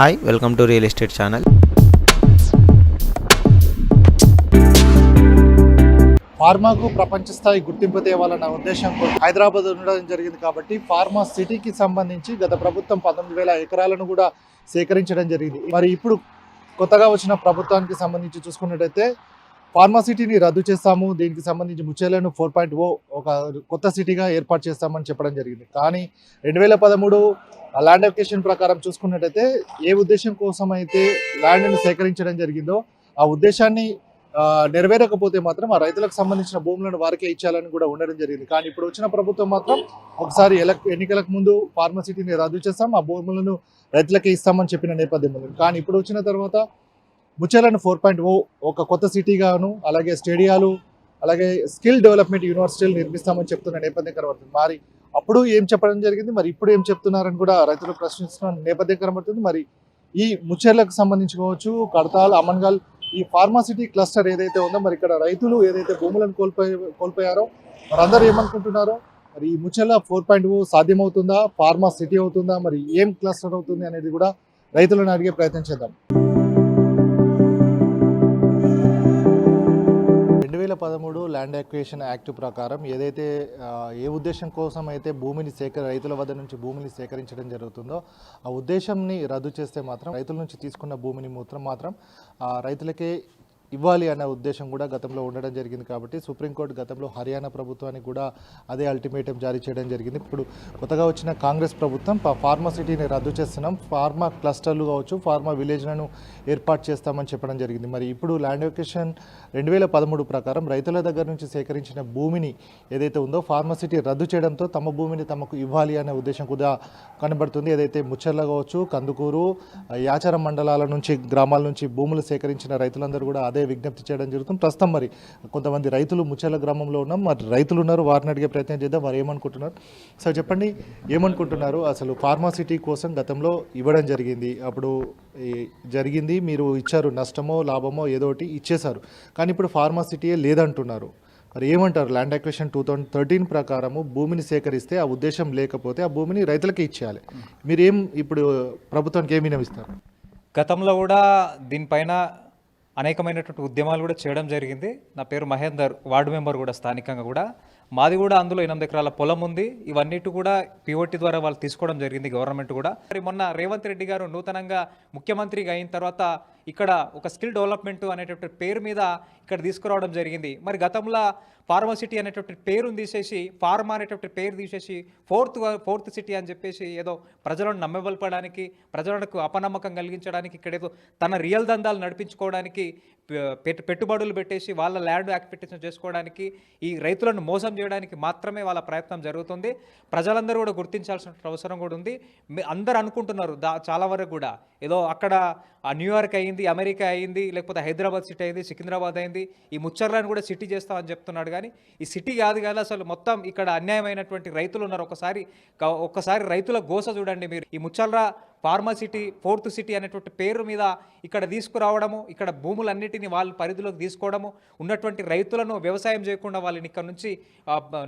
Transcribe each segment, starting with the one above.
Hi welcome to real estate channel ఫార్మాకు ప్రపంచ స్థాయి గుర్తింపు తేవాలన్న ఉద్దేశంతో హైదరాబాద్ ఉండడం జరిగింది కాబట్టి ఫార్మా సిటీకి సంబంధించి గత ప్రభుత్వం పంతొమ్మిది వేల ఎకరాలను కూడా సేకరించడం జరిగింది. మరి ఇప్పుడు కొత్తగా వచ్చిన ప్రభుత్వానికి సంబంధించి చూసుకున్నట్టయితే ఫార్మా సిటీని రద్దు చేస్తాము దీనికి సంబంధించి ముచ్చేలను ఫోర్ పాయింట్ ఓ ఒక కొత్త సిటీగా ఏర్పాటు చేస్తామని చెప్పడం జరిగింది. కానీ రెండు వేల పదమూడు ల్యాండ్ అప్లికేషన్ ప్రకారం చూసుకున్నట్టయితే ఏ ఉద్దేశం కోసం అయితే ల్యాండ్ను సేకరించడం జరిగిందో ఆ ఉద్దేశాన్ని నెరవేరకపోతే మాత్రం ఆ రైతులకు సంబంధించిన భూములను వారికే ఇచ్చాలని కూడా ఉండడం జరిగింది. కానీ ఇప్పుడు వచ్చిన ప్రభుత్వం మాత్రం ఒకసారి ఎన్నికలకు ముందు ఫార్మసిటీని రద్దు చేస్తాం ఆ భూములను రైతులకే ఇస్తామని చెప్పిన నేపథ్యం ఉంది. కానీ ఇప్పుడు వచ్చిన తర్వాత ముచ్చేలను ఫోర్ పాయింట్ ఓ oh ఒక కొత్త సిటీగాను అలాగే స్టేడియాలు అలాగే స్కిల్ డెవలప్మెంట్ యూనివర్సిటీలు నిర్మిస్తామని చెప్తున్న నేపథ్యం కనబడుతుంది. మరి అప్పుడు ఏం చెప్పడం జరిగింది? మరి ఇప్పుడు ఏం చెప్తున్నారని కూడా రైతులు ప్రశ్నిస్తున్న నేపథ్యం కనబడుతుంది. మరి ఈ ముచ్చేర్లకు సంబంధించి కావచ్చు కడతాల్ అమన్గాల్ ఈ ఫార్మాసిటీ క్లస్టర్ ఏదైతే ఉందో మరి ఇక్కడ రైతులు ఏదైతే భూములను కోల్పోయి కోల్పోయారో మరి అందరూ ఏమనుకుంటున్నారో మరి ఈ ముచ్చెర్ల ఫోర్ పాయింట్ సాధ్యమవుతుందా? ఫార్మా సిటీ అవుతుందా? మరి ఏం క్లస్టర్ అవుతుంది అనేది కూడా రైతులను అడిగే ప్రయత్నం చేద్దాం. పదమూడు ల్యాండ్ అక్విజిషన్ యాక్ట్ ప్రకారం ఏదైతే ఏ ఉద్దేశం కోసం అయితే భూమిని సేకర రైతుల వద్ద నుంచి భూమిని సేకరించడం జరుగుతుందో ఆ ఉద్దేశంని రద్దు చేస్తే మాత్రం రైతుల నుంచి తీసుకున్న భూమిని మాత్రం మాత్రం రైతులకే ఇవ్వాలి అనే ఉద్దేశం కూడా గతంలో ఉండడం జరిగింది కాబట్టి సుప్రీంకోర్టు గతంలో హర్యానా ప్రభుత్వానికి కూడా అదే అల్టిమేటం జారీ చేయడం జరిగింది. ఇప్పుడు కొత్తగా వచ్చిన కాంగ్రెస్ ప్రభుత్వం ఫార్మాసిటీని రద్దు చేస్తున్నాం. ఫార్మా క్లస్టర్లు కావచ్చు ఫార్మా విలేజ్లను ఏర్పాటు చేస్తామని చెప్పడం జరిగింది. మరి ఇప్పుడు ల్యాండ్ ఎక్విషన్ రెండు వేల పదమూడు ప్రకారం రైతుల దగ్గర నుంచి సేకరించిన భూమిని ఏదైతే ఉందో ఫార్మాసిటీ రద్దు చేయడంతో తమ భూమిని తమకు ఇవ్వాలి అనే ఉద్దేశం కూడా కనబడుతుంది. ఏదైతే ముచ్చర్ల కావచ్చు కందుకూరు యాచారం మండలాల నుంచి గ్రామాల నుంచి భూములు సేకరించిన రైతులందరూ కూడా అదే విజ్ఞప్తి చేయడం జరుగుతుంది. ప్రస్తుతం మరి కొంతమంది రైతులు ముచ్చర్ల గ్రామంలో ఉన్నాం. మరి రైతులు ఉన్నారు వారిని అడిగే ప్రయత్నం చేద్దాం. వారు ఏమనుకుంటున్నారు? సార్ చెప్పండి. ఏమనుకుంటున్నారు? అసలు ఫార్మాసిటీ కోసం గతంలో ఇవ్వడం జరిగింది. అప్పుడు జరిగింది. మీరు ఇచ్చారు నష్టమో లాభమో ఏదో ఒకటి ఇచ్చేశారు. కానీ ఇప్పుడు ఫార్మాసిటీయే లేదంటున్నారు. మరి ఏమంటారు? Land acquisition two thousand thirteen ప్రకారము భూమిని సేకరిస్తే ఆ ఉద్దేశం లేకపోతే ఆ భూమిని రైతులకే ఇచ్చేయాలి. మీరేం ఇప్పుడు ప్రభుత్వానికి ఏమి వినవిస్తారు గతంలో కూడా దీనిపైన అనేకమైనటువంటి ఉద్యమాలు కూడా చేయడం జరిగింది. నా పేరు మహేందర్ వార్డు మెంబర్ కూడా స్థానికంగా కూడా. మాది కూడా అందులో ఎనిమిది ఎకరాల పొలం ఉంది. ఇవన్నిటి కూడా పిఓటి ద్వారా వాళ్ళు తీసుకోవడం జరిగింది గవర్నమెంట్ కూడా. మరి మొన్న రేవంత్ రెడ్డి గారు నూతనంగా ముఖ్యమంత్రిగా అయిన తర్వాత ఇక్కడ ఒక స్కిల్ డెవలప్మెంట్ అనేటటువంటి పేరు మీద ఇక్కడ తీసుకురావడం జరిగింది. మరి గతంలో ఫార్మసిటీ అనేటువంటి పేరుని తీసేసి ఫార్మా అనేటువంటి పేరు తీసేసి ఫోర్త్ ఫోర్త్ సిటీ అని చెప్పేసి ఏదో ప్రజలను నమ్మబలపడానికి ప్రజలకు అపనమ్మకం కలిగించడానికి ఇక్కడ ఏదో తన రియల్ దందాలు నడిపించుకోవడానికి పెట్టు పెట్టుబడులు పెట్టేసి వాళ్ళ ల్యాండ్ యాక్టివిటీస్ చేసుకోవడానికి ఈ రైతులను మోసం చేయడానికి మాత్రమే వాళ్ళ ప్రయత్నం జరుగుతుంది. ప్రజలందరూ కూడా గుర్తించాల్సిన అవసరం కూడా ఉంది. అందరు అందరూ అనుకుంటున్నారు దా చాలా వరకు కూడా. ఏదో అక్కడ ఆ న్యూయార్క్ అయింది అమెరికా అయింది లేకపోతే హైదరాబాద్ సిటీ అయింది సికింద్రాబాద్ అయింది ఈ ముచ్చర్లను కూడా సిటీ చేస్తామని చెప్తున్నాడు. కానీ ఈ సిటీ కాదు కదా అసలు మొత్తం ఇక్కడ అన్యాయమైనటువంటి రైతులు ఉన్నారు. ఒకసారి ఒకసారి ఒక్కసారి రైతుల గోస చూడండి మీరు. ఈ Mucherla pharma city fourth city అనేటువంటి పేరు మీద ఇక్కడ తీసుకురావడము ఇక్కడ భూములన్నిటిని వాళ్ళ పరిధిలోకి తీసుకోవడము ఉన్నటువంటి రైతులను వ్యవసాయం చేయకుండా వాళ్ళని ఇక్కడ నుంచి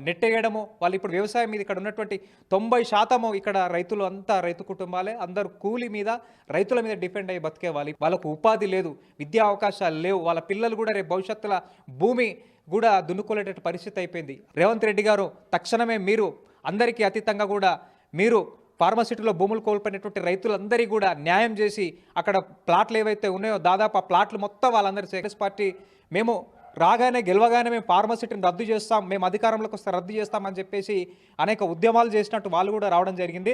నెట్టేయడము వాళ్ళు ఇప్పుడు వ్యవసాయం మీద ఇక్కడ ఉన్నటువంటి తొంభై శాతము ఇక్కడ రైతులు అంతా రైతు కుటుంబాలే అందరూ కూలి మీద రైతుల మీద డిపెండ్ అయ్యి బతికే వాళ్ళు వాళ్ళకు ఉపాధి లేదు విద్యా అవకాశాలు లేవు వాళ్ళ పిల్లలు కూడా రేపు భవిష్యత్తులో భూమి కూడా దున్నుకోలేటట్టు పరిస్థితి అయిపోయింది. రేవంత్ రెడ్డి గారు తక్షణమే మీరు అందరికీ అతీతంగా కూడా మీరు ఫార్మసిటీలో భూములు కోల్పోయినటువంటి రైతులందరికీ కూడా న్యాయం చేసి అక్కడ ప్లాట్లు ఏవైతే ఉన్నాయో దాదాపు ఆ ప్లాట్లు మొత్తం వాళ్ళందరి కాంగ్రెస్ పార్టీ మేము రాగానే గెలవగానే మేము ఫార్మసిటీని రద్దు చేస్తాం మేము అధికారంలోకి వస్తే రద్దు చేస్తామని చెప్పేసి అనేక ఉద్యమాలు చేసినట్టు వాళ్ళు కూడా రావడం జరిగింది.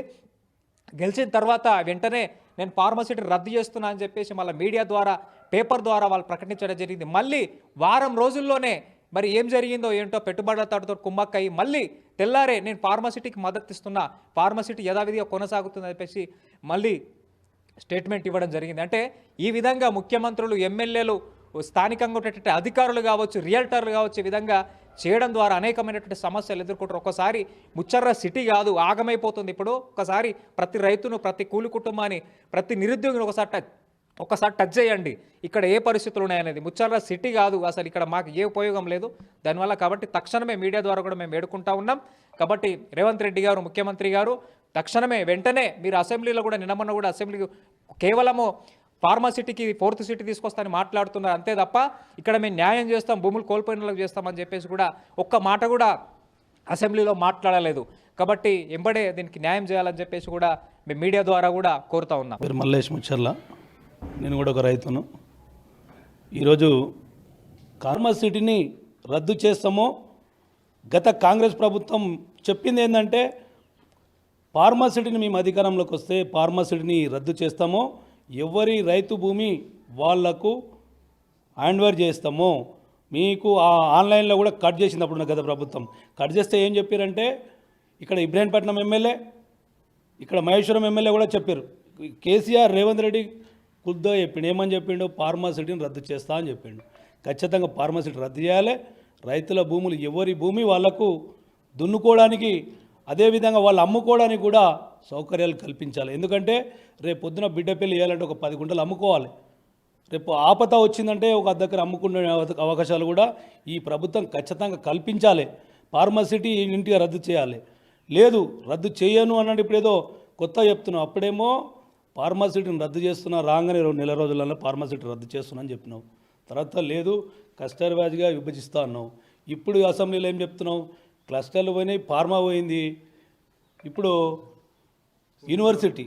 గెలిచిన తర్వాత వెంటనే నేను ఫార్మసిటీ రద్దు చేస్తున్నా అని చెప్పేసి మళ్ళీ మీడియా ద్వారా పేపర్ ద్వారా వాళ్ళు ప్రకటించడం జరిగింది. మళ్ళీ వారం రోజుల్లోనే మరి ఏం జరిగిందో ఏంటో పెట్టుబడుల పెట్టుబడులతో కుమ్మక్కయి మళ్ళీ తెల్లారే నేను ఫార్మసిటీకి మద్దతు ఇస్తున్నా ఫార్మసిటీ యథావిధిగా కొనసాగుతుందని చెప్పేసి మళ్ళీ స్టేట్మెంట్ ఇవ్వడం జరిగింది. అంటే ఈ విధంగా ముఖ్యమంత్రులు ఎమ్మెల్యేలు స్థానికంగా ఉన్నటువంటి అధికారులు కావచ్చు రియల్టర్లు కావచ్చు విధంగా చేయడం ద్వారా అనేకమైనటువంటి సమస్యలు ఎదుర్కొంటారు. ఒక్కసారి ముచ్చర్ర సిటీ కాదు ఆగమైపోతుంది. ఇప్పుడు ఒకసారి ప్రతి రైతును ప్రతి కూలి కుటుంబాన్ని ప్రతి నిరుద్యోగిని ఒకసారి ఒక్కసారి టచ్ చేయండి. ఇక్కడ ఏ పరిస్థితులు ఉన్నాయనేది ముచ్చర్ల సిటీ కాదు అసలు ఇక్కడ మాకు ఏ ఉపయోగం లేదు. దానివల్ల కాబట్టి తక్షణమే మీడియా ద్వారా కూడా మేము వేడుకుంటా ఉన్నాం. కాబట్టి రేవంత్ రెడ్డి గారు ముఖ్యమంత్రి గారు తక్షణమే వెంటనే మీరు అసెంబ్లీలో కూడా నిన్నమన్న కూడా అసెంబ్లీ కేవలము ఫార్మాసిటీకి ఫోర్త్ సిటీ తీసుకొస్తానని మాట్లాడుతున్నారు. అంతే తప్ప ఇక్కడ మేము న్యాయం చేస్తాం భూములు కోల్పోయిన వాళ్ళకి చేస్తామని చెప్పేసి కూడా ఒక్క మాట కూడా అసెంబ్లీలో మాట్లాడలేదు. కాబట్టి ఎంబడే దీనికి న్యాయం చేయాలని చెప్పేసి కూడా మేము మీడియా ద్వారా కూడా కోరుతా ఉన్నాం. మల్లేష్ ముచ్చర్ల. నేను కూడా ఒక రైతును. ఈరోజు ఫార్మాసిటీని రద్దు చేస్తామో గత కాంగ్రెస్ ప్రభుత్వం చెప్పింది ఏంటంటే ఫార్మాసిటీని మేము అధికారంలోకి వస్తే ఫార్మాసిటీని రద్దు చేస్తామో ఎవరి రైతు భూమి వాళ్ళకు హ్యాండ్ చేస్తామో మీకు ఆ ఆన్లైన్లో కూడా కట్ చేసింది అప్పుడు గత ప్రభుత్వం. కట్ చేస్తే ఏం చెప్పారంటే ఇక్కడ ఇబ్రాహీంపట్నం ఎమ్మెల్యే ఇక్కడ మహేశ్వరం ఎమ్మెల్యే కూడా చెప్పారు. కేసీఆర్ రేవంత్ రెడ్డి కుద్దో చెప్పిండు. ఏమని చెప్పిండు? ఫార్మాసిటీని రద్దు చేస్తా అని చెప్పిండు. ఖచ్చితంగా ఫార్మాసిటీ రద్దు చేయాలి. రైతుల భూములు ఎవరి భూమి వాళ్ళకు దున్నుకోవడానికి అదేవిధంగా వాళ్ళు అమ్ముకోవడానికి కూడా సౌకర్యాలు కల్పించాలి. ఎందుకంటే రేపు పొద్దున బిడ్డ పెళ్ళి వేయాలంటే ఒక పది గుంటలు అమ్ముకోవాలి. రేపు ఆపత వచ్చిందంటే ఒక దగ్గర అమ్ముకునే అవకాశాలు కూడా ఈ ప్రభుత్వం ఖచ్చితంగా కల్పించాలి. ఫార్మసిటీ ఇంటిగా రద్దు చేయాలి. లేదు రద్దు చేయను అన్నట్టు ఇప్పుడు ఏదో కొత్త చెప్తున్నావు. అప్పుడేమో ఫార్మాసిటీని రద్దు చేస్తున్నా రాగానే రెండు నెల రోజులలో ఫార్మాసిటీ రద్దు చేస్తున్నాను చెప్పినావు. తర్వాత లేదు క్లస్టర్ వ్యాజ్గా విభజిస్తా అన్నావు. ఇప్పుడు అసెంబ్లీలో ఏం చెప్తున్నావు? క్లస్టర్లు పోయినాయి ఫార్మా పోయింది. ఇప్పుడు యూనివర్సిటీ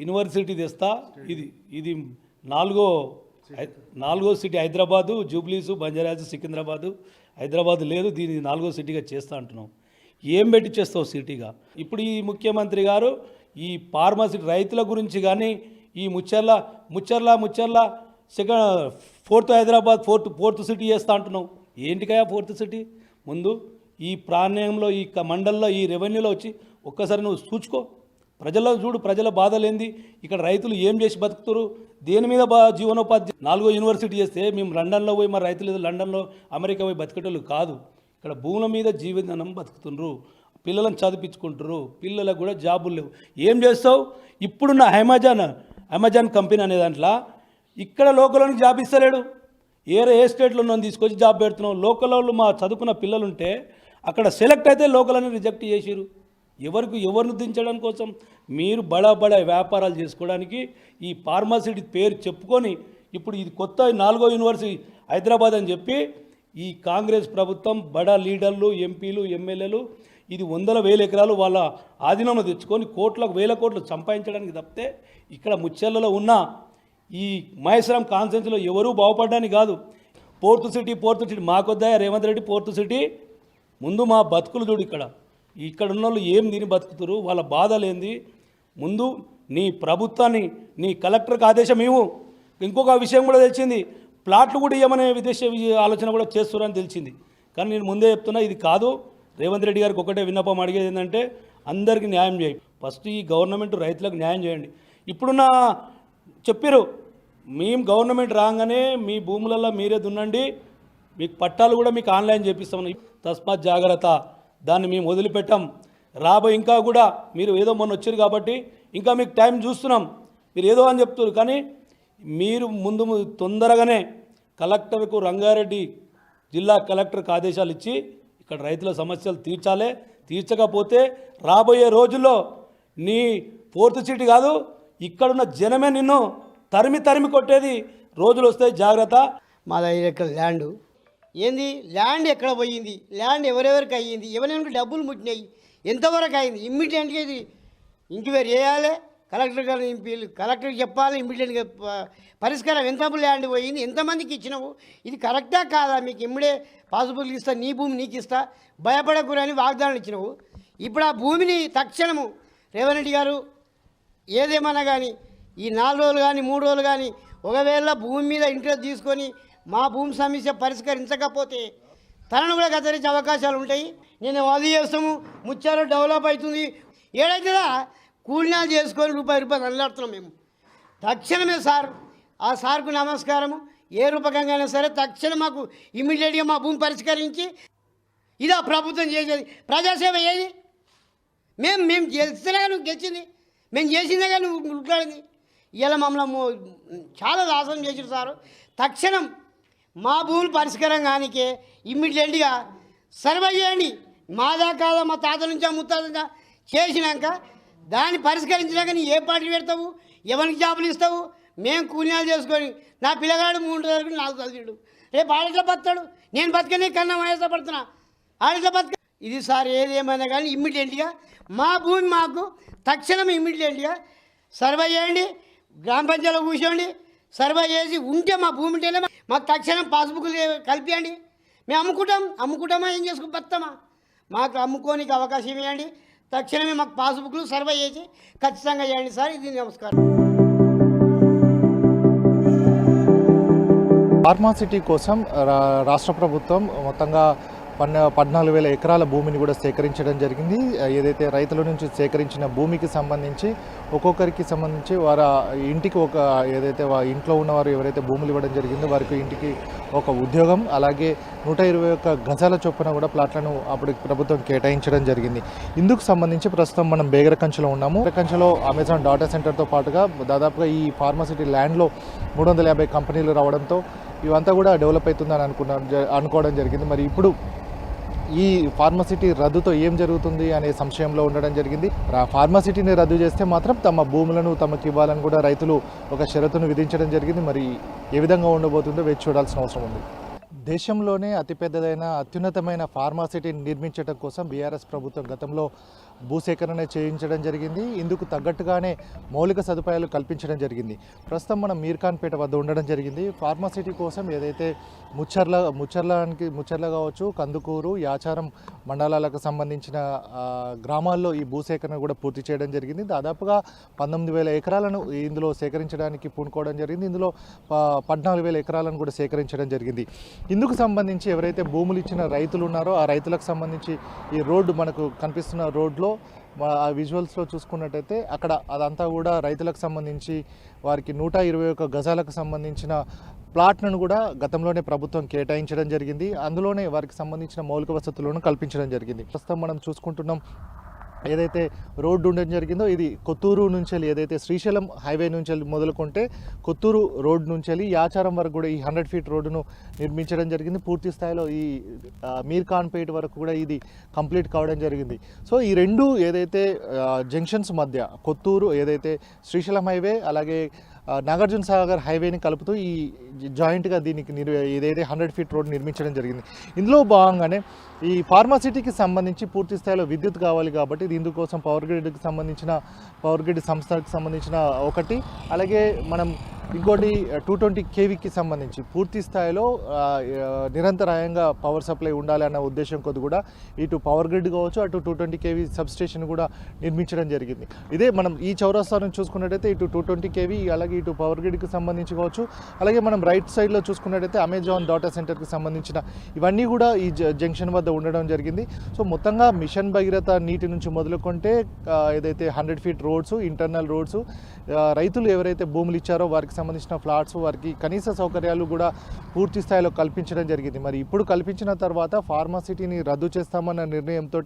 యూనివర్సిటీ తెస్తా ఇది ఇది నాలుగో నాలుగో సిటీ హైదరాబాదు జూబ్లీసు బంజారాజు సికింద్రాబాదు. హైదరాబాద్ లేదు దీన్ని నాలుగో సిటీగా చేస్తా అంటున్నాం ఏం పెట్టి చేస్తావు సిటీగా? ఇప్పుడు ఈ ముఖ్యమంత్రి గారు ఈ ఫార్మసీ రైతుల గురించి కానీ ఈ Mucherla Mucherla Mucherla second fourth Hyderabad fourth fourth city చేస్తా అంటున్నావు. ఏంటికయా ఫోర్త్ సిటీ? ముందు ఈ ప్రాణ్యంలో ఈ క- మండల్లో ఈ రెవెన్యూలో వచ్చి ఒక్కసారి నువ్వు చూచుకో. ప్రజల్లో చూడు ప్రజల బాధలేంది. ఇక్కడ రైతులు ఏం చేసి బతుకుతారు? దేని మీద బా జీవనోపాధి నాలుగో యూనివర్సిటీ చేస్తే మేము లండన్లో పోయి మా రైతులు లండన్లో అమెరికా పోయి బతికేటోళ్ళు కాదు. ఇక్కడ భూముల మీద జీవనం బతుకుతుండ్రు. పిల్లలను చదివించుకుంటారు పిల్లలకు కూడా జాబులు లేవు. ఏం చేస్తావు? ఇప్పుడున్న అమెజాన్ అమెజాన్ కంపెనీ అనే దాంట్లో ఇక్కడ లోకల్ని జాబ్ ఇస్తలేడు. ఏరే ఏ స్టేట్లో నన్ను తీసుకొచ్చి జాబ్ పెడుతున్నాం లోకల్ వాళ్ళు మా చదువుకున్న పిల్లలుంటే అక్కడ సెలెక్ట్ అయితే లోకల్ అని రిజెక్ట్ చేసిరు ఎవరికి ఎవరిని దించడం కోసం? మీరు బడా బడా వ్యాపారాలు చేసుకోవడానికి ఈ ఫార్మసిటీ పేరు చెప్పుకొని ఇప్పుడు ఇది కొత్త నాలుగో యూనివర్సిటీ హైదరాబాద్ అని చెప్పి ఈ కాంగ్రెస్ ప్రభుత్వం బడా లీడర్లు ఎంపీలు ఎమ్మెల్యేలు ఇది వందల వేల ఎకరాలు వాళ్ళ ఆధీనంలో తెచ్చుకొని కోట్లకు వేల కోట్లు సంపాదించడానికి తప్పితే ఇక్కడ ముచ్చెర్లలో ఉన్న ఈ మహేశ్వరం కాన్సెన్స్లో ఎవరూ బాగుపడడానికి కాదు. పోర్త్ సిటీ పోర్త్ సిటీ మాకొద్దాయ రేవంత్ రెడ్డి పోర్త్ సిటీ? ముందు మా బతుకులు చూడు ఇక్కడ. ఇక్కడ ఉన్న వాళ్ళు ఏం తిని బతుకుతారు? వాళ్ళ బాధలేంది? ముందు నీ ప్రభుత్వాన్ని నీ కలెక్టర్కి ఆదేశం ఇవ్వు. ఇంకొక విషయం కూడా తెలిసింది. ప్లాట్లు కూడా ఇవ్వమనే విదేశీ ఆలోచన కూడా చేస్తున్నారని తెలిసింది. కానీ నేను ముందే చెప్తున్నా ఇది కాదు. రేవంత్ రెడ్డి గారికి ఒకటే విన్నపం అడిగేది ఏంటంటే అందరికీ న్యాయం చేయి ఫస్ట్ ఈ గవర్నమెంట్ రైతులకు న్యాయం చేయండి. ఇప్పుడున్న చెప్పారు మేము గవర్నమెంట్ రాగానే మీ భూములలో మీరే దున్నండి మీకు పట్టాలు కూడా మీకు ఆన్లైన్ చేపిస్తామని తస్మాత్ జాగ్రత్త. దాన్ని మేము వదిలిపెట్టాం. రాబోయే ఇంకా కూడా మీరు ఏదో మొన్న వచ్చారు కాబట్టి ఇంకా మీకు టైం చూస్తున్నాం. మీరు ఏదో అని చెప్తున్నారు కానీ మీరు ముందు తొందరగానే కలెక్టర్కు రంగారెడ్డి జిల్లా కలెక్టర్కు ఆదేశాలు ఇచ్చి ఇక్కడ రైతుల సమస్యలు తీర్చాలే తీర్చకపోతే రాబోయే రోజుల్లో నీ ఫోర్త్ సీటు కాదు ఇక్కడున్న జనమే నిన్ను తరిమి తరిమి కొట్టేది. రోజులు వస్తాయి జాగ్రత్త. మా దగ్గర ఇక్కడ ల్యాండ్. ఏంది? ల్యాండ్ ఎక్కడ పోయింది? ల్యాండ్ ఎవరెవరికి అయ్యింది? ఎవరెవరికి డబ్బులు ముట్టినాయి? ఎంతవరకు అయింది? ఇమ్మీడియట్గా ఇది ఇంక్వైరీ చేయాలి. కలెక్టర్ గారు ఇంపి- కలెక్టర్ చెప్పాలి ఇమ్మీడియట్గా పరిష్కారం ఎంత ల్యాండ్ పోయింది ఎంతమందికి ఇచ్చినావు? ఇది కరెక్టా కాదా? మీకు ఇమ్మడే పాసిబుల్ ఇస్తా నీ భూమి నీకు ఇస్తా భయపడకూడని వాగ్దానం ఇచ్చినావు. ఇప్పుడు ఆ భూమిని తక్షణము రేవంత్ రెడ్డి గారు ఏదేమన్నా కానీ ఈ నాలుగు రోజులు కానీ మూడు రోజులు కానీ ఒకవేళ భూమి మీద ఇంట్రెస్ట్ తీసుకొని మా భూమి సమస్య పరిష్కరించకపోతే తనను కూడా కత్తిరించే అవకాశాలు ఉంటాయి. నేను అది చేస్తాము ముచ్చారు డెవలప్ అవుతుంది. ఏడైతుందా? కూలినాలు చేసుకొని రూపాయి రూపాయలు అల్లాడుతున్నాం మేము. తక్షణమే సార్ ఆ సార్కు నమస్కారము. ఏ రూపకంగా అయినా సరే తక్షణం మాకు ఇమీడియట్గా మా భూమి పరిష్కరించి ఇదా ప్రభుత్వం చేసేది. ప్రజాసేవ ఏది? మేము మేము గెలిస్తేనే నువ్వు గెలిచింది. మేము చేసిందేగా కానీ నువ్వు ఉట్లాడింది. ఇలా మమ్మల్ని చాలా దాసం చేసారు సారు. తక్షణం మా భూములు పరిష్కారం కానికే ఇమ్మీడియట్గా సర్వే చేయండి. మాదా కాదా మా తాత నుంచి ముత్తాత చేసినాక దాన్ని పరిష్కరించినాక నీ ఏ పార్టీ పెడతావు? ఎవరికి జాబులు ఇస్తావు? మేము కూలినాలు చేసుకొని నా పిల్లగాడు మూడు వరకు నాలుగు చదివాడు రేపు ఆడిట్లో బతాడు నేను బతకనే కన్నా వయసపడుతున్నా ఆడిట్లో బతక? ఇది సార్ ఏది ఏమైనా కానీ ఇమ్మీడియట్గా మా భూమి మాకు తక్షణం ఇమ్మీడియట్గా సర్వే చేయండి గ్రామ పంచాయతీలో కూర్చోండి సర్వే చేసి ఉంటే మా భూమి ఉంటేనే మాకు తక్షణం పాస్బుక్ కలిపియండి. మేము అమ్ముకుంటాం. అమ్ముకుంటామా? ఏం చేసుకుని బతామా మాకు అమ్ముకోనికి అవకాశం ఇవ్వండి. తక్షణమే మాకు పాస్బుక్లు సర్వే చేసి ఖచ్చితంగా చేయండి సార్. ఇది నమస్కారం. ఫార్మాసిటీ కోసం రా- రాష్ట్ర ప్రభుత్వం మొత్తంగా పన్న పద్నాలుగు వేల ఎకరాల భూమిని కూడా సేకరించడం జరిగింది. ఏదైతే రైతుల నుంచి సేకరించిన భూమికి సంబంధించి ఒక్కొక్కరికి సంబంధించి వారి ఇంటికి ఒక ఏదైతే ఇంట్లో ఉన్నవారు ఎవరైతే భూములు ఇవ్వడం జరిగిందో వారికి ఇంటికి ఒక ఉద్యోగం అలాగే నూట ఇరవై ఒక్క గజాల చొప్పున కూడా ప్లాట్లను అప్పుడు ప్రభుత్వం కేటాయించడం జరిగింది. ఇందుకు సంబంధించి ప్రస్తుతం మనం బేగరకంచలో ఉన్నాము. బేగరకంచలో అమెజాన్ డాటా సెంటర్తో పాటుగా దాదాపుగా ఈ ఫార్మసిటీ ల్యాండ్లో మూడు వందల యాభై కంపెనీలు రావడంతో ఇవంతా కూడా డెవలప్ అవుతుందని అనుకున్నాం జ- అనుకోవడం జరిగింది. మరి ఇప్పుడు ఈ ఫార్మసిటీ రద్దుతో ఏం జరుగుతుంది అనే సంశయంలో ఉండడం జరిగింది. ఫార్మసిటీని రద్దు చేస్తే మాత్రం తమ భూములను తమకు ఇవ్వాలని కూడా రైతులు ఒక షరతును విధించడం జరిగింది. మరి ఏ విధంగా ఉండబోతుందో వేచి చూడాల్సిన అవసరం ఉంది. దేశంలోనే అతిపెద్దదైన అత్యున్నతమైన ఫార్మాసిటీని నిర్మించడం కోసం బీఆర్ఎస్ ప్రభుత్వం గతంలో భూసేకరణ చేయించడం జరిగింది. ఇందుకు తగ్గట్టుగానే మౌలిక సదుపాయాలు కల్పించడం జరిగింది. ప్రస్తుతం మనం మీర్ఖాన్పేట వద్ద ఉండడం జరిగింది. ఫార్మాసిటీ కోసం ఏదైతే ముచ్చర్ల ముచ్చర్లానికి ముచ్చర్ల కావచ్చు కందుకూరు యాచారం మండలాలకు సంబంధించిన గ్రామాల్లో ఈ భూసేకరణ కూడా పూర్తి చేయడం జరిగింది. దాదాపుగా పంతొమ్మిది వేల ఎకరాలను ఇందులో సేకరించడానికి పూనుకోవడం జరిగింది. ఇందులో పద్నాలుగు వేల ఎకరాలను కూడా సేకరించడం జరిగింది. ఇందుకు సంబంధించి ఎవరైతే భూములు ఇచ్చిన రైతులు ఉన్నారో ఆ రైతులకు సంబంధించి ఈ రోడ్డు మనకు కనిపిస్తున్న రోడ్లో మా- ఆ విజువల్స్లో చూసుకున్నట్టయితే అక్కడ అదంతా కూడా రైతులకు సంబంధించి వారికి నూట ఇరవై ఒక్క గజాలకు సంబంధించిన ప్లాట్లను కూడా గతంలోనే ప్రభుత్వం కేటాయించడం జరిగింది. అందులోనే వారికి సంబంధించిన మౌలిక వసతులను కల్పించడం జరిగింది. ప్రస్తుతం మనం చూసుకుంటున్నాం ఏదైతే రోడ్డు ఉండడం జరిగిందో ఇది కొత్తూరు నుంచి వెళ్ళి ఏదైతే శ్రీశైలం హైవే నుంచి వెళ్ళి మొదలుకుంటే కొత్తూరు రోడ్ నుంచి వెళ్ళి యాచారం వరకు కూడా ఈ హండ్రెడ్ ఫీట్ రోడ్డును నిర్మించడం జరిగింది. పూర్తి స్థాయిలో ఈ ఆ, మీర్ ఖాన్పేట్ వరకు కూడా ఇది కంప్లీట్ కావడం జరిగింది. సో ఈ రెండు ఏదైతే జంక్షన్స్ మధ్య కొత్తూరు ఏదైతే శ్రీశైలం హైవే అలాగే నాగార్జున సాగర్ హైవేని కలుపుతూ ఈ జాయింట్గా దీనికి నిర్ ఏదైతే హండ్రెడ్ ఫీట్ రోడ్ నిర్మించడం జరిగింది. ఇందులో భాగంగానే ఈ ఫార్మాసిటీకి సంబంధించి పూర్తి స్థాయిలో విద్యుత్ కావాలి కాబట్టి ఇందుకోసం పవర్ గ్రిడ్కి సంబంధించిన పవర్ గ్రిడ్ సంస్థలకు సంబంధించిన ఒకటి. అలాగే మనం ఇంకోటి టూ ట్వంటీ కేవీకి సంబంధించి పూర్తి స్థాయిలో నిరంతరాయంగా పవర్ సప్లై ఉండాలి అన్న ఉద్దేశం కొద్ది కూడా ఇటు పవర్ గ్రిడ్ కావచ్చు అటు టూ ట్వంటీ కేవీ సబ్స్టేషన్ కూడా నిర్మించడం జరిగింది. ఇదే మనం ఈ చౌరస్తా నుంచి చూసుకున్నట్టయితే ఇటు టూ ట్వంటీ కేవీ అలాగే ఇటు పవర్ గ్రిడ్కి సంబంధించి కావచ్చు. అలాగే మనం రైట్ సైడ్లో చూసుకున్నట్టయితే అమెజాన్ డాటా సెంటర్కి సంబంధించిన ఇవన్నీ కూడా ఈ జ- జంక్షన్ వద్ద ఉండడం జరిగింది. సో మొత్తంగా మిషన్ భగీరథ నీటి నుంచి మొదలుకుంటే ఏదైతే hundred feet roads internal roads. రైతులు ఎవరైతే భూములు ఇచ్చారో వారికి సంబంధించిన ఫ్లాట్స్ వారికి కనీస సౌకర్యాలు కూడా పూర్తి స్థాయిలో కల్పించడం జరిగింది. మరి ఇప్పుడు కల్పించిన తర్వాత ఫార్మాసిటీని రద్దు చేస్తామన్న నిర్ణయంతో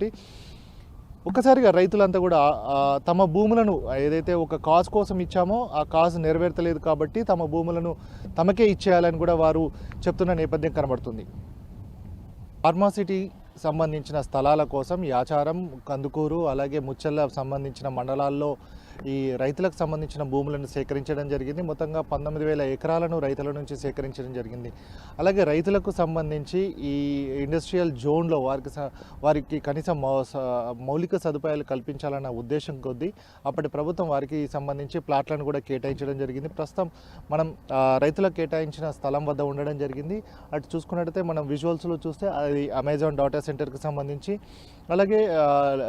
ఒక్కసారిగా రైతులంతా కూడా తమ భూములను ఏదైతే ఒక కాజ్ కోసం ఇచ్చామో ఆ కాజ్ నెరవేర్తలేదు కాబట్టి తమ భూములను తమకే ఇచ్చేయాలని కూడా వారు చెప్తున్న నేపథ్యం కనబడుతుంది. ఫార్మాసిటీ సంబంధించిన స్థలాల కోసం యాచారం కందుకూరు అలాగే ముచ్చల్ల సంబంధించిన మండలాల్లో ఈ రైతులకు సంబంధించిన భూములను సేకరించడం జరిగింది. మొత్తంగా పంతొమ్మిది వేల ఎకరాలను రైతుల నుంచి సేకరించడం జరిగింది. అలాగే రైతులకు సంబంధించి ఈ ఇండస్ట్రియల్ జోన్లో వారికి స- వారికి కనీసం మౌ- స- మౌలిక సదుపాయాలు కల్పించాలన్న ఉద్దేశం కొద్దీ అప్పటి ప్రభుత్వం వారికి సంబంధించి ప్లాట్లను కూడా కేటాయించడం జరిగింది. ప్రస్తుతం మనం రైతులకు కేటాయించిన స్థలం వద్ద ఉండడం జరిగింది. అటు చూసుకున్నట్టయితే మనం విజువల్స్లో చూస్తే అది అమెజాన్ డాటా సెంటర్కి సంబంధించి అలాగే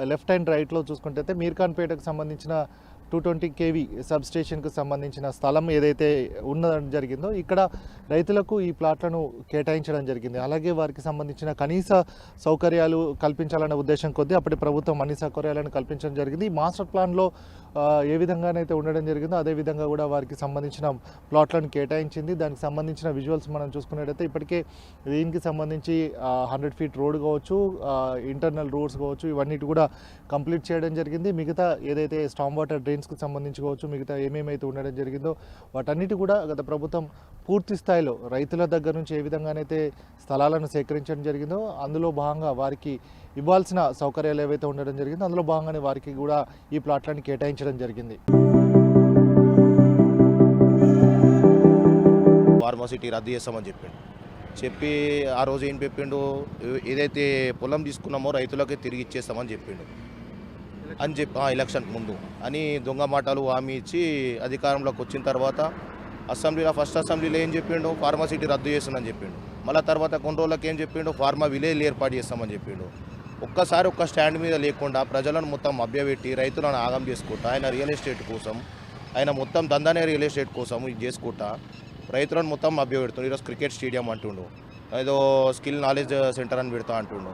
లెఫ్ట్ అండ్ రైట్లో చూసుకుంటే మీర్ఖాన్పేటకు సంబంధించిన టూ ట్వంటీ కేవీ సబ్ స్టేషన్కు సంబంధించిన స్థలం ఏదైతే ఉండడం జరిగిందో ఇక్కడ రైతులకు ఈ ప్లాట్లను కేటాయించడం జరిగింది. అలాగే వారికి సంబంధించిన కనీస సౌకర్యాలు కల్పించాలనే ఉద్దేశం కొద్దీ అప్పటి ప్రభుత్వం అన్ని సౌకర్యాలను కల్పించడం జరిగింది. ఈ మాస్టర్ ప్లాన్లో ఏ విధంగానైతే ఉండడం జరిగిందో అదే విధంగా కూడా వారికి సంబంధించిన ప్లాట్లను కేటాయించింది. దానికి సంబంధించిన విజువల్స్ మనం చూసుకున్నట్టయితే ఇప్పటికే దీనికి సంబంధించి హండ్రెడ్ ఫీట్ రోడ్ కావచ్చు ఇంటర్నల్ రోడ్స్ కావచ్చు ఇవన్నీ కూడా కంప్లీట్ చేయడం జరిగింది. మిగతా ఏదైతే స్టామ్ వాటర్ డ్రైన్స్కి సంబంధించి కావచ్చు మిగతా ఏమేమైతే ఉండడం జరిగిందో వాటన్నిటి కూడా గత ప్రభుత్వం పూర్తి స్థాయిలో రైతుల దగ్గర నుంచి ఏ విధంగానైతే స్థలాలను సేకరించడం జరిగిందో అందులో భాగంగా వారికి ఇవ్వాల్సిన సౌకర్యాలు ఏవైతే ఉండడం జరిగిందో అందులో భాగంగానే వారికి కూడా ఈ ప్లాట్లను కేటాయించడం జరిగింది. ఫార్మసిటీ రద్దు చేస్తామని చెప్పిండు. చెప్పి ఆ రోజు ఏం చెప్పిండు? ఏదైతే పొలం తీసుకున్నామో రైతులకే తిరిగి ఇచ్చేస్తామని చెప్పిండు. అని చెప్పి ఎలక్షన్ ముందు. అని దొంగ మాటలు హామీ ఇచ్చి అధికారంలోకి వచ్చిన తర్వాత అసెంబ్లీలో ఫస్ట్ అసెంబ్లీలో ఏం చెప్పిండు? ఫార్మాసిటీ రద్దు చేస్తానని చెప్పిండు. మళ్ళీ తర్వాత కొన్ని రోజులకి ఏం చెప్పిండు? ఫార్మా విలేజ్ ఏర్పాటు చేస్తామని చెప్పిండు. ఒక్కసారి ఒక్క స్టాండ్ మీద లేకుండా ప్రజలను మొత్తం మభ్యపెట్టి రైతులను ఆగం చేసుకుంటా. ఆయన రియల్ ఎస్టేట్ కోసం ఆయన మొత్తం దందానే రియల్ ఎస్టేట్ కోసం ఇది చేసుకుంటా. రైతులను మొత్తం మభ్యపెడుతుండు ఈరోజు క్రికెట్ స్టేడియం అంటుండు. ఏదో స్కిల్ నాలెడ్జ్ సెంటర్ అని పెడతా అంటుండు.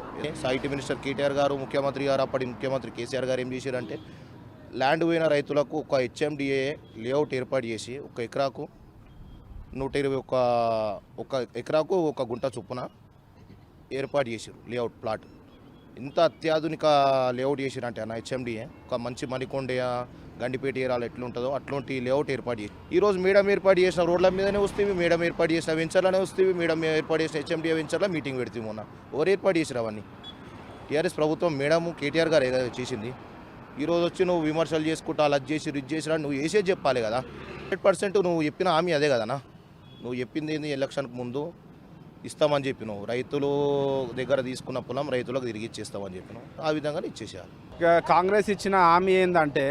ఐటీ మినిస్టర్ కేటీఆర్ గారు ముఖ్యమంత్రి గారు అప్పటి ముఖ్యమంత్రి కేసీఆర్ గారు ఏం చేశారంటే ల్యాండ్ పోయిన రైతులకు ఒక హెచ్ఎండిఏ లేఅవుట్ ఏర్పాటు చేసి ఒక ఎకరాకు నూట ఇరవై ఒక ఒక ఎకరాకు ఒక గుంట చొప్పున ఏర్పాటు చేశారు లేఅవుట్ ప్లాట్. ఇంత అత్యాధునిక లేఅవుట్ చేసిరంటే అన్న హెచ్ఎండిఏ ఒక మంచి మణికొండయ గండిపేట ఏరాలు ఎట్లుంటుందో అట్లాంటి లేఅవుట్ ఏర్పాటు చేసి ఈరోజు మేడం ఏర్పాటు చేసిన రోడ్ల మీదనే వస్తేవి మేడం ఏర్పాటు చేసిన వెంచర్లనే వస్తేవి మేడం ఏర్పాటు చేసిన హెచ్ఎండిఏ వెంచర్లో మీటింగ్ పెడితే మొన్న. ఎవరు ఏర్పాటు చేసిరు అవన్నీ? టీఆర్ఎస్ ప్రభుత్వం మేడం కేటీఆర్ గారు ఏదో చేసింది ఈరోజు వచ్చి నువ్వు విమర్శలు చేసుకుంటా అలా చేసి రిజ్ చేసిరా నువ్వు వేసేది చెప్పాలి కదా. హండ్రెడ్ పర్సెంట్ నువ్వు చెప్పిన హామీ అదే కదనా నువ్వు చెప్పింది ఏంది ఎలక్షన్కి ముందు ఇస్తామని చెప్పిన రైతులు దగ్గర తీసుకున్న పొలం రైతులకు తిరిగి ఇచ్చేస్తామని చెప్పిన ఆ విధంగా ఇచ్చేసారు ఇక కాంగ్రెస్ ఇచ్చిన హామీ ఏంటంటే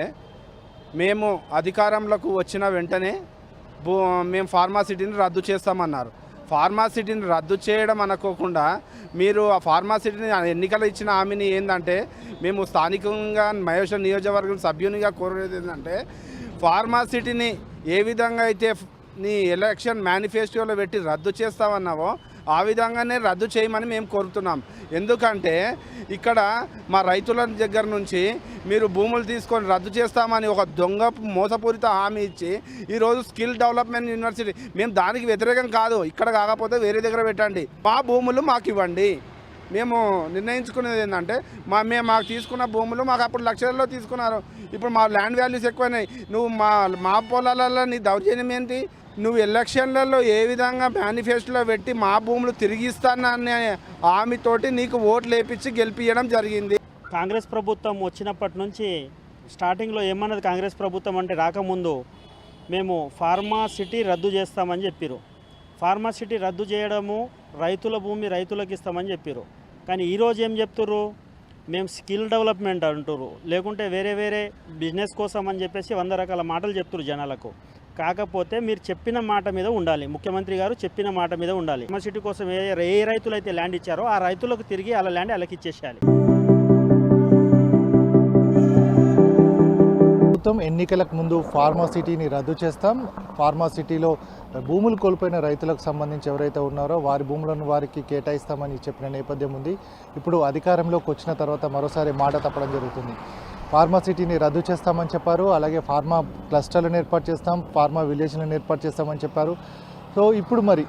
మేము అధికారంలోకి వచ్చిన వెంటనే మేము ఫార్మాసిటీని రద్దు చేస్తామన్నారు. ఫార్మాసిటీని రద్దు చేయడం అనుకోకుండా మీరు ఆ ఫార్మాసిటీని ఎన్నికలు ఇచ్చిన హామీని ఏంటంటే మేము స్థానికంగా మహేశ్వర నియోజకవర్గం సభ్యునిగా కోరేది ఏంటంటే ఫార్మాసిటీని ఏ విధంగా అయితే నీ ఎలక్షన్ మేనిఫెస్టోలో పెట్టి రద్దు చేస్తామన్నావో ఆ విధంగానే రద్దు చేయమని మేము కోరుతున్నాం. ఎందుకంటే ఇక్కడ మా రైతుల దగ్గర నుంచి మీరు భూములు తీసుకొని రద్దు చేస్తామని ఒక దొంగ మోసపూరిత హామీ ఇచ్చి ఈరోజు స్కిల్ డెవలప్మెంట్ యూనివర్సిటీ మేము దానికి వ్యతిరేకం కాదు. ఇక్కడ కాకపోతే వేరే దగ్గర పెట్టండి. మా భూములు మాకు ఇవ్వండి. మేము నిర్ణయించుకునేది ఏంటంటే మా మేము మాకు తీసుకున్న భూములు మాకు అప్పుడు లక్షల్లో తీసుకున్నారు. ఇప్పుడు మా ల్యాండ్ వాల్యూస్ ఎక్కువైనాయి. నువ్వు మా మా పొలాలలో నీ దౌర్జన్యం ఏంటి? నువ్వు ఎలక్షన్లలో ఏ విధంగా మేనిఫెస్టోలో పెట్టి మా భూములు తిరిగిస్తాననే హామీతోటి నీకు ఓట్లు వేపించి గెలిపించడం జరిగింది. కాంగ్రెస్ ప్రభుత్వం వచ్చినప్పటి నుంచి స్టార్టింగ్లో ఏమన్నది కాంగ్రెస్ ప్రభుత్వం అంటే రాకముందు మేము ఫార్మా సిటీ రద్దు చేస్తామని చెప్పారు. ఫార్మా సిటీ రద్దు చేయడము రైతుల భూమి రైతులకు ఇస్తామని చెప్పారు. కానీ ఈరోజు ఏం చెప్తుర్రు? మేము స్కిల్ డెవలప్మెంట్ అంటుర్రు. లేకుంటే వేరే వేరే బిజినెస్ కోసం అని చెప్పేసి వంద రకాల మాటలు చెప్తురు జనాలకు. కాకపోతే మీరు చెప్పిన మాట మీద ఉండాలి. ముఖ్యమంత్రి గారు చెప్పిన మాట మీద ఉండాలి. ఫార్మా సిటీ కోసం ఏ ఏ రైతులు అయితే ల్యాండ్ ఇచ్చారో ఆ రైతులకు తిరిగి అలా ల్యాండ్ అలాకి ఇచ్చేసేయాలి ప్రభుత్వం ఎన్నికలకు ముందు ఫార్మా సిటీని రద్దు చేస్తాం. ఫార్మా సిటీలో భూములు కోల్పోయిన రైతులకు సంబంధించి ఎవరైతే ఉన్నారో వారి భూములను వారికి కేటాయిస్తామని చెప్పిన నేపథ్యం ఉంది. ఇప్పుడు అధికారంలోకి వచ్చిన తర్వాత మరోసారి మాట తప్పడం జరుగుతుంది. ఫార్మాసిటీని రద్దు చేస్తామని చెప్పారు. అలాగే ఫార్మా క్లస్టర్లను ఏర్పాటు చేస్తాం ఫార్మా విలేజ్లను ఏర్పాటు చేస్తామని చెప్పారు. సో ఇప్పుడు మరి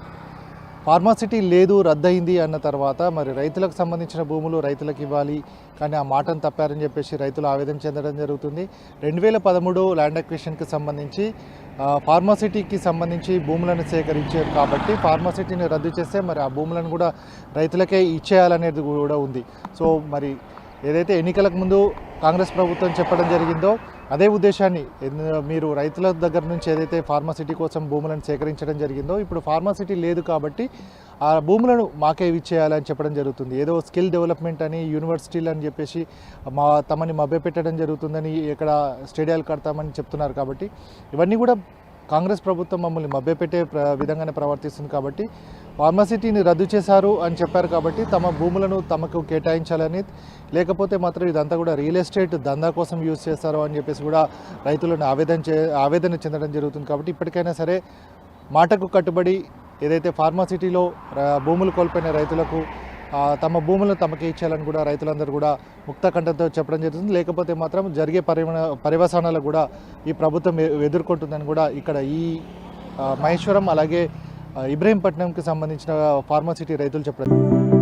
ఫార్మాసిటీ లేదు రద్దయింది అన్న తర్వాత మరి రైతులకు సంబంధించిన భూములు రైతులకు ఇవ్వాలి కానీ ఆ మాటను తప్పారని చెప్పేసి రైతులు ఆవేదన చెందడం జరుగుతుంది. రెండు వేల పదమూడు ల్యాండ్ అక్విషన్కి సంబంధించి ఫార్మాసిటీకి సంబంధించి భూములను సేకరించారు కాబట్టి ఫార్మాసిటీని రద్దు చేస్తే మరి ఆ భూములను కూడా రైతులకే ఇచ్చేయాలనేది కూడా ఉంది. సో మరి ఏదైతే ఎన్నికలకు ముందు కాంగ్రెస్ ప్రభుత్వం చెప్పడం జరిగిందో అదే ఉద్దేశాన్ని మీరు రైతుల దగ్గర నుంచి ఏదైతే ఫార్మాసిటీ కోసం భూములను సేకరించడం జరిగిందో ఇప్పుడు ఫార్మాసిటీ లేదు కాబట్టి ఆ భూములను మాకే ఇచ్చేయాలని చెప్పడం జరుగుతుంది. ఏదో స్కిల్ డెవలప్మెంట్ అని యూనివర్సిటీలు అని చెప్పేసి మా తమని మభ్యపెట్టడం జరుగుతుందని ఇక్కడ స్టేడియాలు కడతామని చెప్తున్నారు కాబట్టి ఇవన్నీ కూడా కాంగ్రెస్ ప్రభుత్వం మమ్మల్ని మభ్యపెట్టే ప్ర విధంగానే ప్రవర్తిస్తుంది కాబట్టి ఫార్మసిటీని రద్దు చేశారు అని చెప్పారు కాబట్టి తమ భూములను తమకు కేటాయించాలని లేకపోతే మాత్రం ఇదంతా కూడా రియల్ ఎస్టేట్ దందా కోసం యూజ్ చేస్తారు అని చెప్పేసి కూడా రైతులను ఆవేదన చే ఆవేదన చెందడం జరుగుతుంది కాబట్టి ఇప్పటికైనా సరే మాటకు కట్టుబడి ఏదైతే ఫార్మాసిటీలో భూములు కోల్పోయిన రైతులకు తమ భూములను తమకి ఇచ్చేయాలని కూడా రైతులందరూ కూడా ముక్త కంఠంతో చెప్పడం జరుగుతుంది. లేకపోతే మాత్రం జరిగే పరిమ పర్యవసానాలు కూడా ఈ ప్రభుత్వం ఎదుర్కొంటుందని కూడా ఇక్కడ ఈ మహేశ్వరం అలాగే ఇబ్రహీంపట్నంకి సంబంధించిన ఫార్మాసిటీ రైతులు చెప్పడం